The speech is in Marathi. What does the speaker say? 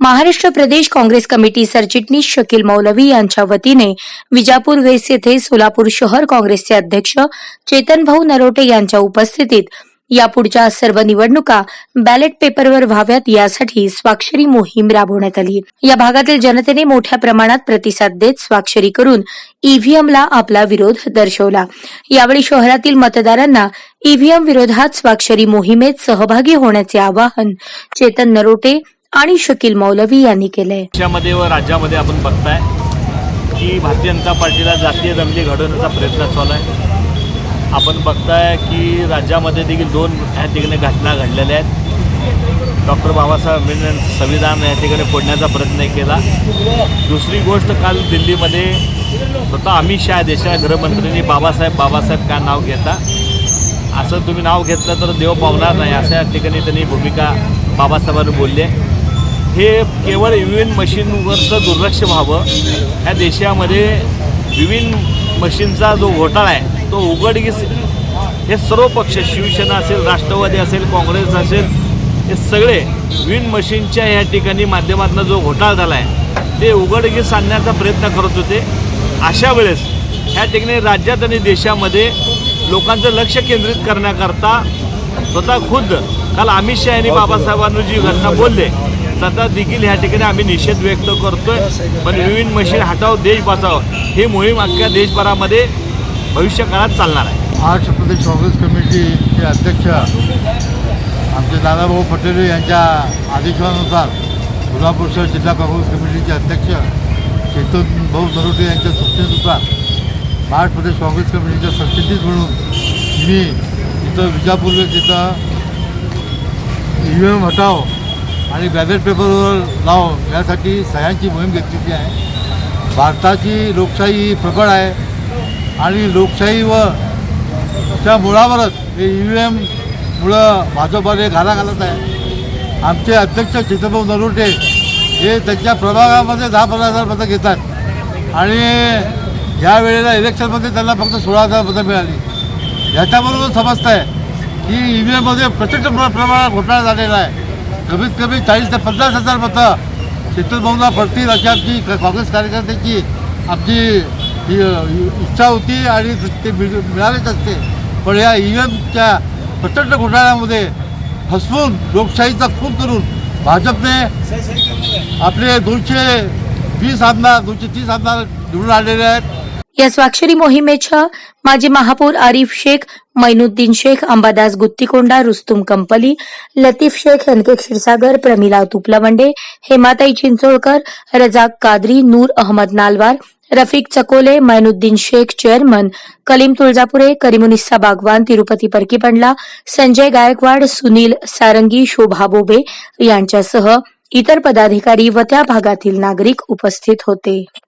महाराष्ट्र प्रदेश काँग्रेस कमिटी सरचिटणीस शकील मौलवी यांच्या वतीने विजापूर वेस येथे सोलापूर शहर काँग्रेसचे अध्यक्ष चेतन भाऊ नरोटे यांच्या उपस्थितीत यापुढच्या सर्व निवडणुका बॅलेट पेपरवर व्हाव्यात यासाठी स्वाक्षरी मोहीम राबवण्यात आली. या भागातील जनतेने मोठ्या प्रमाणात प्रतिसाद देत स्वाक्षरी करून ईव्हीएमला आपला विरोध दर्शवला. यावेळी शहरातील मतदारांना ईव्हीएम विरोधात स्वाक्षरी मोहिमेत सहभागी होण्याचे आवाहन चेतन नरोटे आणि शकील मौलवी यांनी केलंय. देशामध्ये व राज्यामध्ये आपण बघताय की भारतीय जनता पार्टीला जातीय दंगली घडवण्याचा प्रयत्न चालू आहे. आपण बघताय की राज्यामध्ये देखील दोन ह्या ठिकाणी घटना घडलेल्या आहेत. डॉक्टर बाबासाहेब आंबेडकरांचं संविधान या ठिकाणी फोडण्याचा प्रयत्न केला. दुसरी गोष्ट काल दिल्लीमध्ये स्वतः अमित शहा देशा गृहमंत्र्यांनी बाबासाहेब बाबासाहेब का नाव घेता? असं तुम्ही नाव घेतलं तर देव पावणार नाही अशा या ठिकाणी त्यांनी भूमिका बाबासाहेबांनी बोलली आहे. हे केवळ विविन मशीनवरचं दुर्लक्ष व्हावं. ह्या देशामध्ये विविन मशीनचा जो घोटाळा आहे तो उघडकीस हे सर्व पक्ष शिवसेना असेल राष्ट्रवादी असेल काँग्रेस असेल हे सगळे विन मशीनच्या ह्या ठिकाणी माध्यमातून जो घोटाळा झाला आहे ते उघडकीस आणण्याचा प्रयत्न करत होते. अशा वेळेस ह्या ठिकाणी राज्यात आणि देशामध्ये लोकांचं लक्ष केंद्रित करण्याकरता स्वतः खुद्द काल अमित शहा यांनी बाबासाहेबांनी जी घटना बोलले स्वतः देखील ह्या ठिकाणी आम्ही निषेध व्यक्त करतोय. पण विविध मशीन हटाव देश बचाव ही मोहीम अख्ख्या देशभरामध्ये भविष्य काळात चालणार आहे. महाराष्ट्र प्रदेश काँग्रेस कमिटीचे अध्यक्ष आमचे दादाभाऊ पटेल यांच्या आदेशानुसार कोल्हापूर शहर जिल्हा काँग्रेस कमिटीचे अध्यक्ष चेतन भाऊ सरोटे यांच्या सूचनेनुसार महाराष्ट्र प्रदेश काँग्रेस कमिटीच्या सरचिटणीस म्हणून मी इथं विजापूरला तिथं ई व्ही एम हटाव आणि बॅलेट पेपरवर लाव यासाठी सह्यांची मोहीम घेतलेली आहे. भारताची लोकशाही ही प्रबळ आहे आणि लोकशाही व त्या मुळावरच हे ई व्ही एममुळं भाजपाने घाला घालत आहे. आमचे अध्यक्ष चित्रभाऊ नरोटे हे त्यांच्या प्रभागामध्ये दहा पंधरा हजार मतं घेतात आणि या वेळेला इलेक्शनमध्ये त्यांना फक्त सोळा हजार मतं मिळाली. याच्याबरोबर समजतं आहे की ई व्ही एममध्ये प्रचंड प्रमाणात घोटाळा झालेला आहे. कमीत कमी चाळीस ते पन्नास हजार मतं चित्रभाऊंना पडतील अशी आमची काँग्रेस कार्यकर्त्याची आमची इच्छा होती आणि ते मिळ- मिळालेच असते पण या ई एमच्या प्रचंड घोटाळ्यामध्ये फसवून लोकशाहीचा खून करून भाजपने आपले दोनशे वीस आमदार दोनशे तीस आमदार निवडून आलेले आहेत या स्वाक्षरी मोहिमेच्या माजी महापौर आरिफ शेख मैनुद्दीन शेख अंबादास गुत्तीकोंडा रुस्तुम कंपली लतीफ शेख एनके क्षीरसागर प्रमिला तुपलवंडे हेमाताई चिंचोळकर रजाक कादरी नूर अहमद नालवार रफिक चकोले मैनुद्दीन शेख चेअरमन कलीम तुळजापुरे करीमुनिस्सा बागवान तिरुपती परकीपंडला संजय गायकवाड सुनील सारंगी शोभा बोबे यांच्यासह इतर पदाधिकारी व त्या भागातील नागरिक उपस्थित होते.